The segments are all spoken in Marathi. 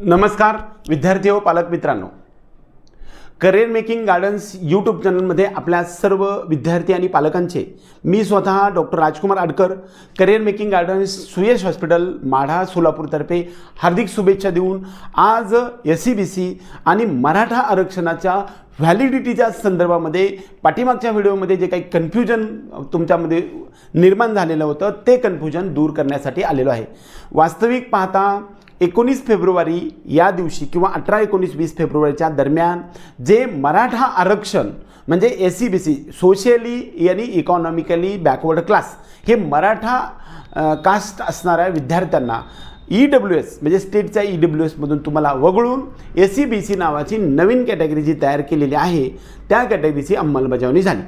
नमस्कार विद्यार्थी व पालक मित्रांनो. करिअर मेकिंग गार्डन्स यूट्यूब चॅनलमध्ये आपल्या सर्व विद्यार्थी आणि पालकांचे मी स्वतः doctor Rajkumar Adkar career making gardens Suyash hospital Madha सोलापूरतर्फे हार्दिक शुभेच्छा देऊन आज एस सी बी सी आणि मराठा आरक्षणाच्या व्हॅलिडिटीच्या संदर्भामध्ये पाठीमागच्या व्हिडिओमध्ये जे काही कन्फ्युजन तुमच्यामध्ये निर्माण झालेलं होतं ते कन्फ्युजन दूर करण्यासाठी आलेलो आहे. वास्तविक पाहता एकोणीस फेब्रुवारी या दिवशी किंवा अठरा एकोणीस वीस फेब्रुवारीच्या दरम्यान जे मराठा आरक्षण म्हणजे S C B C socially आणि इकॉनॉमिकली बॅकवर्ड क्लास हे मराठा कास्ट असणाऱ्या विद्यार्थ्यांना ई डब्ल्यू एस म्हणजे स्टेटच्या ई डब्ल्यू एसमधून तुम्हाला वगळून एस सी बी सी नावाची नवीन कॅटेगरी जी तयार केलेली आहे त्या कॅटेगरीची अंमलबजावणी झाली.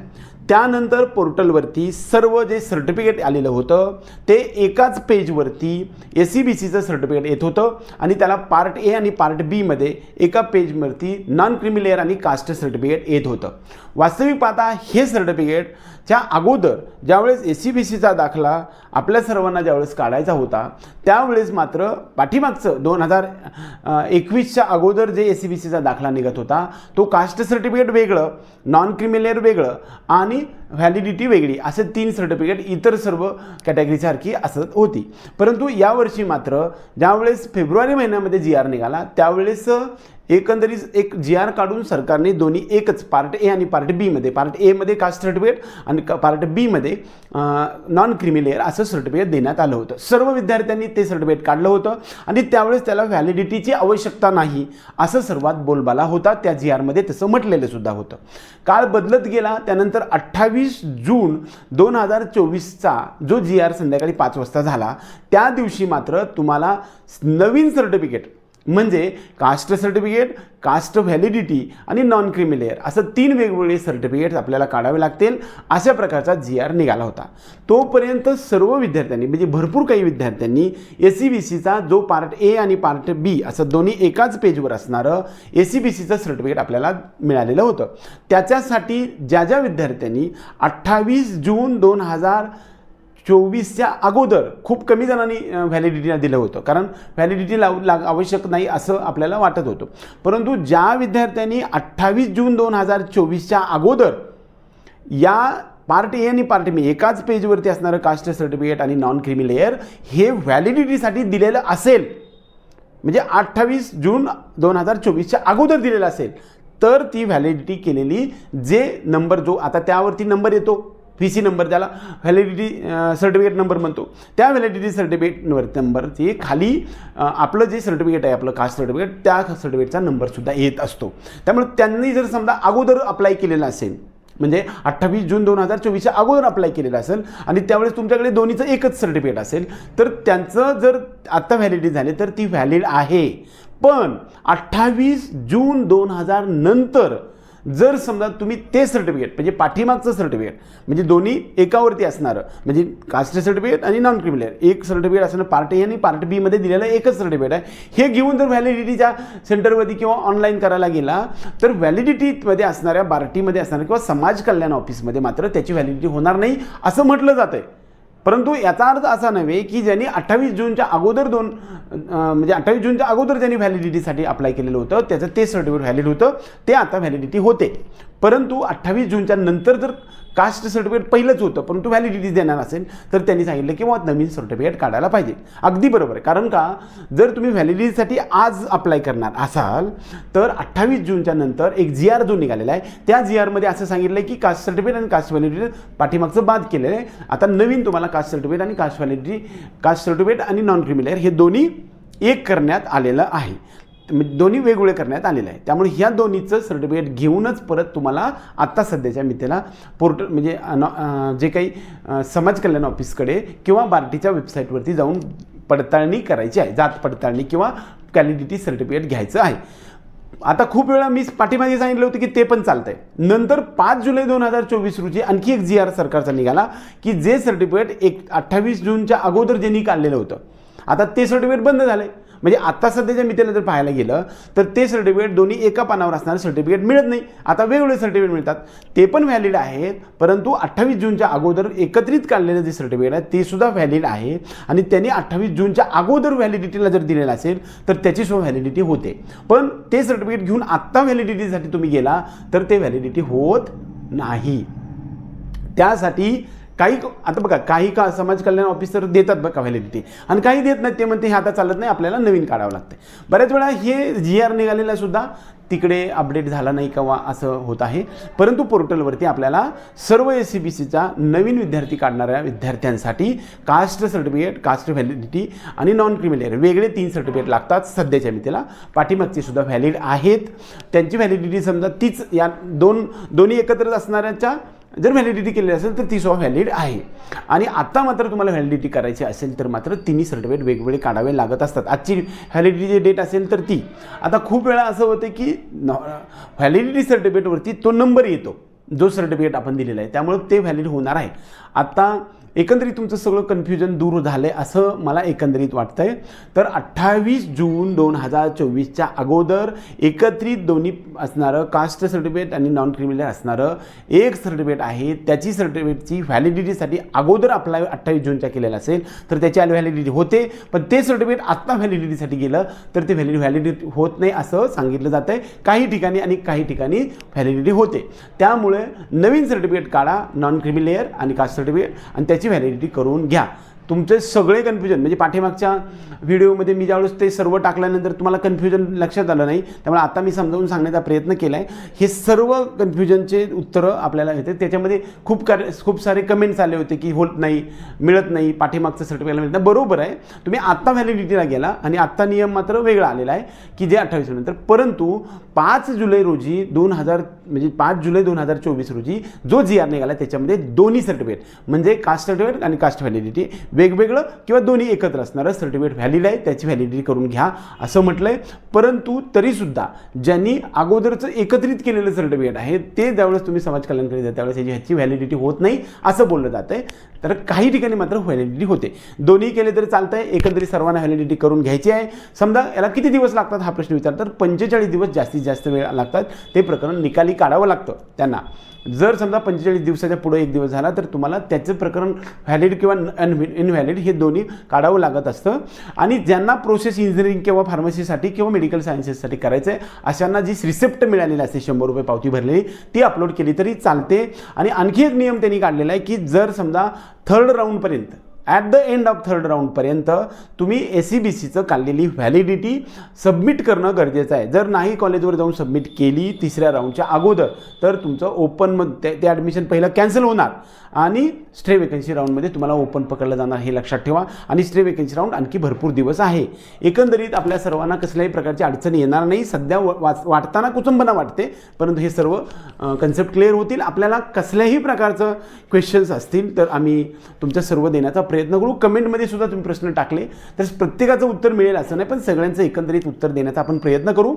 त्यानंतर पोर्टलवरती सर्व जे सर्टिफिकेट आलेलं होतं ते एकाच पेजवरती एस सी बी सीचं सर्टिफिकेट येत होतं आणि त्याला पार्ट ए आणि पार्ट बीमध्ये एका पेजवरती नॉन क्रिमिलेअर आणि कास्ट सर्टिफिकेट येत होतं. वास्तविक पाहता हे सर्टिफिकेटच्या अगोदर ज्यावेळेस एस सी बी सीचा दाखला आपल्या सर्वांना ज्यावेळेस काढायचा होता त्यावेळेस मात्र पाठीमागचं दोन हजार एकवीसच्या अगोदर जे एस सी बी सीचा दाखला निघत होता तो कास्ट सर्टिफिकेट वेगळं नॉन क्रिमिलेअर वेगळं. आणि व्हॅलिडिटी वेगळी. असे तीन सर्टिफिकेट इतर सर्व कॅटेगरीसारखी असत होती. परंतु यावर्षी मात्र ज्यावेळेस फेब्रुवारी महिन्यामध्ये जी आर निघाला त्यावेळेस एकंदरीत एक जी आर काढून सरकारने दोन्ही एकच पार्ट ए आणि पार्ट बीमध्ये पार्ट एमध्ये कास्ट सर्टिफिकेट आणि पार्ट बीमध्ये नॉन क्रिमिलेअर असं सर्टिफिकेट देण्यात आलं होतं. सर्व विद्यार्थ्यांनी ते सर्टिफिकेट काढलं होतं आणि त्यावेळेस त्याला व्हॅलिडिटीची आवश्यकता नाही असं सर्वात बोलबाला होता. त्या जी आरमध्ये तसं म्हटलेलं सुद्धा होतं. काळ बदलत गेला त्यानंतर अठ्ठावीस जून दोन हजार चोवीसचा जो जी आर संध्याकाळी पाच वाजता झाला त्या दिवशी मात्र तुम्हाला नवीन सर्टिफिकेट म्हणजे कास्ट सर्टिफिकेट कास्ट व्हॅलिडिटी आणि नॉन क्रिमिलेअर असं तीन वेगवेगळे सर्टिफिकेट्स आपल्याला काढावे लागतील. अशा प्रकारचा जी आर निघाला होता. तोपर्यंत सर्व विद्यार्थ्यांनी म्हणजे भरपूर काही विद्यार्थ्यांनी एस सी बी सीचा जो पार्ट ए आणि पार्ट बी असं दोन्ही एकाच पेजवर असणारं एस सी बी सीचं सर्टिफिकेट आपल्याला मिळालेलं होतं. त्याच्यासाठी ज्या ज्या विद्यार्थ्यांनी अठ्ठावीस जून दोन हजार चोवीसच्या अगोदर खूप कमी जणांनी व्हॅलिडिटीला दिलं होतं. कारण व्हॅलिडिटी लाव लाग आवश्यक नाही असं आपल्याला वाटत होतं. परंतु ज्या विद्यार्थ्यांनी अठ्ठावीस जून दोन हजार चोवीसच्या अगोदर या पार्ट ए आणि पार्ट बी एकाच पेजवरती असणारं कास्ट सर्टिफिकेट आणि नॉन क्रिमिलेअर हे व्हॅलिडिटीसाठी दिलेलं असेल म्हणजे अठ्ठावीस जून दोन हजार चोवीसच्या अगोदर दिलेलं असेल तर ती व्हॅलिडिटी केलेली जे नंबर जो आता त्यावरती नंबर येतो. व्ही सी नंबर त्याला व्हॅलिडिटी सर्टिफिकेट नंबर म्हणतो. त्या व्हॅलिडिटी सर्टिफिकेटवर नंबरची खाली आपलं जे सर्टिफिकेट आहे आपलं कास्ट सर्टिफिकेट त्या सर्टिफिकेटचा नंबरसुद्धा येत असतो. त्यामुळे त्यांनी जर समजा अगोदर अप्लाय केलेलं असेल म्हणजे अठ्ठावीस जून दोन हजार चोवीसच्या अगोदर अप्लाय केलेलं असेल आणि त्यावेळेस तुमच्याकडे दोन्हीचं एकच सर्टिफिकेट असेल तर त्यांचं जर आत्ता व्हॅलिडिटी झाली तर ती व्हॅलिड आहे. पण अठ्ठावीस जून दोन हजार नंतर जर समजा तुम्ही ते सर्टिफिकेट म्हणजे पाठीमागचं सर्टिफिकेट म्हणजे दोन्ही एकावरती असणारं म्हणजे कास्ट सर्टिफिकेट आणि नॉन क्रिमिनल एक सर्टिफिकेट असणं पार्ट ए आणि पार्ट बीमध्ये दिलेलं एकच सर्टिफिकेट आहे. हे घेऊन जर व्हॅलिडिटीच्या सेंटरवरती किंवा ऑनलाईन करायला गेला तर व्हॅलिडिटीमध्ये असणाऱ्या बार्टीमध्ये असणाऱ्या किंवा समाज कल्याण ऑफिसमध्ये मात्र त्याची व्हॅलिडिटी होणार नाही असं म्हटलं जातं आहे परंतु याचा अर्थ असा नव्हे की ज्यांनी अठ्ठावीस जूनच्या अगोदर दोन म्हणजे अठ्ठावीस जूनच्या अगोदर ज्यांनी व्हॅलिडिटीसाठी अप्लाय केलेलं होतं त्याचं ते सर्टिफिकेट व्हॅलिड होतं ते आता व्हॅलिडिटी होते. परंतु अठ्ठावीस जूनच्या नंतर जर कास्ट सर्टिफिकेट पहिलंच होतं परंतु व्हॅलिडिटी देणार असेल तर त्यांनी सांगितलं किंवा नवीन सर्टिफिकेट काढायला पाहिजे. अगदी बरोबर आहे. कारण का? जर तुम्ही व्हॅलिडिटीसाठी आज अप्लाय करणार असाल तर अठ्ठावीस जूनच्या नंतर एक जी आर जो निघालेला आहे त्या जी आरमध्ये असं सांगितलं आहे की कास्ट सर्टिफिकेट आणि कास्ट व्हॅलिडिटी पाठीमागचं बाद केलेलं आहे. आता नवीन तुम्हाला कास्ट सर्टिफिकेट आणि कास्ट व्हॅलिडिटी कास्ट सर्टिफिकेट आणि नॉन क्रिमिलेअर हे दोन्ही एक करण्यात आलेलं आहे. म्हणजे दोन्ही वेगवेगळे करण्यात आलेलं आहे त्यामुळे ह्या दोन्हीचं सर्टिफिकेट घेऊनच परत तुम्हाला आत्ता सध्याच्या मितेला पोर्टल म्हणजे जे काही समाज कल्याण ऑफिसकडे किंवा बार्टीच्या वेबसाईटवरती जाऊन पडताळणी करायची आहे. जात पडताळणी किंवा कॅलिडिटी सर्टिफिकेट घ्यायचं आहे. आता खूप वेळा मी पाठीमागे सांगितलं होतं की ते पण चालतंय. नंतर पाच जुलै दोन हजार चोवीस रोजी आणखी एक जी आर सरकारचा निघाला की जे सर्टिफिकेट एक अठ्ठावीस जूनच्या अगोदर ज्यांनी काढलेलं होतं. आता ते सर्टिफिकेट बंद झालं आहे म्हणजे आता सध्याच्या मितीला जर पाहायला गेलं तर ते सर्टिफिकेट दोन्ही एका पानावर असणारे सर्टिफिकेट मिळत नाही. आता वेगवेगळे सर्टिफिकेट मिळतात. ते पण व्हॅलिड आहेत परंतु अठ्ठावीस जूनच्या अगोदर एकत्रित काढलेलं जे सर्टिफिकेट आहे ते सुद्धा व्हॅलिड आहे. आणि त्यांनी अठ्ठावीस जूनच्या अगोदर व्हॅलिडिटीला जर दिलेलं असेल तर त्याची सुद्धा व्हॅलिडिटी होते. पण ते सर्टिफिकेट घेऊन आत्ता व्हॅलिडिटीसाठी तुम्ही गेला तर ते व्हॅलिडिटी होत नाही. त्यासाठी काही आता बघा काही का समाज कल्याण ऑफिसर देतात बघा व्हॅलिडिटी आणि काही देत नाहीत ते म्हणते हे आता चालत नाही आपल्याला नवीन काढावं लागतं बऱ्याच वेळा हे जी आर निघालेला सुद्धा तिकडे अपडेट झाला नाही किंवा असं होत आहे. परंतु पोर्टलवरती आपल्याला सर्व एस सी बी सीचा नवीन विद्यार्थी काढणाऱ्या विद्यार्थ्यांसाठी कास्ट सर्टिफिकेट कास्ट व्हॅलिडिटी आणि नॉन क्रिमिलियर वेगळे तीन सर्टिफिकेट लागतात सध्याच्या मितीला. पाठीमागची सुद्धा व्हॅलिड आहेत. त्यांची व्हॅलिडिटी समजा तीच या दोन दोन्ही एकत्रच असणाऱ्याच्या जर व्हॅलिडिटी केलेली असेल तर ती सुद्धा व्हॅलिड आहे. आणि आत्ता मात्र तुम्हाला व्हॅलिडिटी करायची असेल तर मात्र तिन्ही सर्टिफिकेट वेगवेगळे काढावे लागत असतात. आजची व्हॅलिडिटीची डेट असेल तर ती. आता खूप वेळा असं होतं की व्हॅलिडिटी सर्टिफिकेटवरती तो नंबर येतो. जो सर्टिफिकेट आपण दिलेला आहे त्यामुळे ते व्हॅलिड होणार आहे. आत्ता एकंदरीत तुमचं सगळं कन्फ्युजन दूर झालं आहे असं मला एकंदरीत वाटतं आहे तर अठ्ठावीस जून दोन हजार चोवीसच्या अगोदर एकत्रित दोन्ही असणारं कास्ट सर्टिफिकेट आणि नॉन क्रिमिनल असणारं एक सर्टिफिकेट आहे. त्याची सर्टिफिकेटची व्हॅलिडिटीसाठी अगोदर अप्लाय अठ्ठावीस जूनच्या केलेलं असेल तर त्याची व्हॅलिडिटी होते पण ते सर्टिफिकेट आत्ता व्हॅलिडिटीसाठी गेलं तर ते व्हॅलिड व्हॅलिडिटी होत नाही असं सांगितलं जातं आहे काही ठिकाणी आणि काही ठिकाणी व्हॅलिडिटी होते. त्यामुळे नवीन सर्टिफिकेट काढा नॉन क्रिमिलेअर आणि कास्ट सर्टिफिकेट आणि त्या त्याची व्हॅलिडिटी करून घ्या. तुमचे सगळे कन्फ्युजन म्हणजे पाठीमागच्या व्हिडिओमध्ये मी ज्यावेळेस ते सर्व टाकल्यानंतर तुम्हाला कन्फ्युजन लक्षात आलं नाही त्यामुळे आता मी समजावून सांगण्याचा प्रयत्न केला आहे हे सर्व कन्फ्युजनचे उत्तरं आपल्याला येते. त्याच्यामध्ये खूप कार खूप सारे कमेंट्स आले होते की होत नाही मिळत नाही पाठीमागचं सर्टिफिकेट मिळत नाही. बरोबर आहे. तुम्ही आत्ता व्हॅलिडिटीला गेला आणि आत्ता नियम मात्र वेगळा आलेला आहे की जे अठ्ठावीस नंतर. परंतु पाच जुलै रोजी दोन हजार म्हणजे पाच जुलै दोन हजार चोवीस रोजी जो जी आर निघाला त्याच्यामध्ये दोन्ही सर्टिफिकेट म्हणजे कास्ट सर्टिफिकेट आणि कास्ट व्हॅलिडिटी वेगवेगळं किंवा दोन्ही एकत्र असणारं सर्टिफिकेट व्हॅलिड आहे त्याची व्हॅलिडिटी करून घ्या असं म्हटलं आहे परंतु तरीसुद्धा ज्यांनी अगोदरचं एकत्रित केलेलं सर्टिफिकेट आहे ते ज्यावेळेस तुम्ही समाज कल्याणकडे द्या त्यावेळेस याची ह्याची व्हॅलिडिटी होत नाही असं बोललं जातं आहे तर काही ठिकाणी मात्र व्हॅलिडिटी होते. दोन्ही केले तरी चालतं आहे एकंदरीत सर्वांना व्हॅलिडिटी करून घ्यायची आहे. समजा याला किती दिवस लागतात हा प्रश्न विचारतात तर पंचेचाळीस दिवस जास्तीत जास्त वेळ लागतात. ते प्रकरण निकाली काढावं लागतं त्यांना. जर समजा पंचेचाळीस दिवसाच्या पुढे एक दिवस झाला तर तुम्हाला त्याचं प्रकरण व्हॅलिड किंवा अन इनव्हॅलिड हे दोन्ही काढावं लागत असतं. आणि ज्यांना प्रोसेस इंजिनिअरिंग किंवा फार्मसीसाठी किंवा मेडिकल सायन्सेससाठी करायचं आहे अशांना जी रिसिप्ट मिळालेली असते शंभर रुपये पावती भरलेली ती अपलोड केली तरी चालते. आणि आणखी एक नियम त्यांनी काढलेला आहे की जर समजा third राऊंडपर्यंत at the end of third राऊंडपर्यंत तुम्ही ए सी बी सीचं काढलेली व्हॅलिडिटी सबमिट करणं गरजेचं आहे. जर नाही कॉलेजवर जाऊन सबमिट केली तिसऱ्या राऊंडच्या अगोदर तर तुमचं ओपनमध्ये ते ॲडमिशन पहिलं कॅन्सल होणार. आणि स्ट्रे वेकन्सी राऊंडमध्ये तुम्हाला ओपन पकडलं जाणार हे लक्षात ठेवा. आणि स्ट्रे वेकन्सी राऊंड आणखी भरपूर दिवस आहे. एकंदरीत आपल्या सर्वांना कसल्याही प्रकारची अडचण येणार नाही. सध्या व- वाच वाटताना कुचंबना वाटते परंतु हे सर्व कन्सेप्ट क्लिअर होतील. आपल्याला कसल्याही प्रकारचं क्वेश्चन्स असतील तर आम्ही तुमच्या सर्व देण्याचा प्रयत्न करू कमेंटमध्ये सुद्धा तुम्ही प्रश्न टाकले. तर प्रत्येकाचं उत्तर मिळेल असं नाही पण सगळ्यांचं एकंदरीत उत्तर देण्याचा आपण प्रयत्न करू.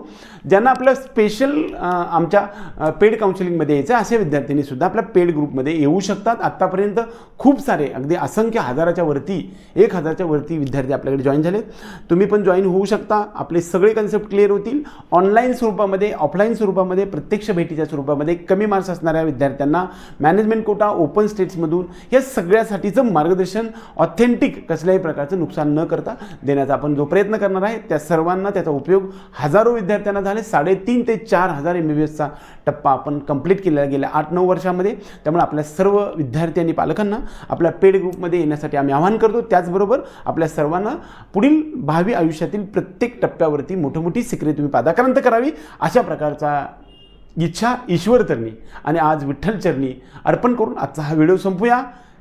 ज्यांना आपलं स्पेशल आमच्या पेड काउन्सिलिंगमध्ये यायचं असे विद्यार्थ्यांनी सुद्धा आपल्या पेड ग्रुपमध्ये येऊ शकतात. आत्तापर्यंत खूप सारे अगदी असंख्य हजाराच्या वरती एक हजारच्या वरती विद्यार्थी आपल्याकडे जॉईन झालेत. तुम्ही पण जॉईन होऊ शकता. आपले सगळे कन्सेप्ट क्लिअर होतील. ऑनलाईन स्वरूपामध्ये ऑफलाईन स्वरूपामध्ये प्रत्यक्ष भेटीच्या स्वरूपामध्ये कमी मार्क्स असणाऱ्या विद्यार्थ्यांना मॅनेजमेंट कोटा ओपन स्टेट्समधून या सगळ्यासाठीचं मार्गदर्शन ऑथेंटिक कसल्याही प्रकारचं नुकसान न करता देण्याचा आपण जो प्रयत्न करणार आहे त्या सर्वांना त्याचा उपयोग हजारो विद्यार्थ्यांना झाले. साडेतीन ते चार हजार एम बी बी एसचा टप्पा आपण कंप्लीट केलेला गेल्या आठ नऊ वर्षामध्ये. त्यामुळे आपल्या सर्व विद्यार्थी आणि पालकांना आपल्या पेड ग्रुपमध्ये येण्यासाठी आम्ही आवाहन करतो. त्याचबरोबर आपल्या सर्वांना पुढील भावी आयुष्यातील प्रत्येक टप्प्यावरती मोठमोठी मोठी सिक्रे तुम्ही पादाक्रांत करावी अशा प्रकारचा इच्छा ईश्वर तरणी आणि आज विठ्ठल चरणी अर्पण करून आजचा हा व्हिडिओ संपूया.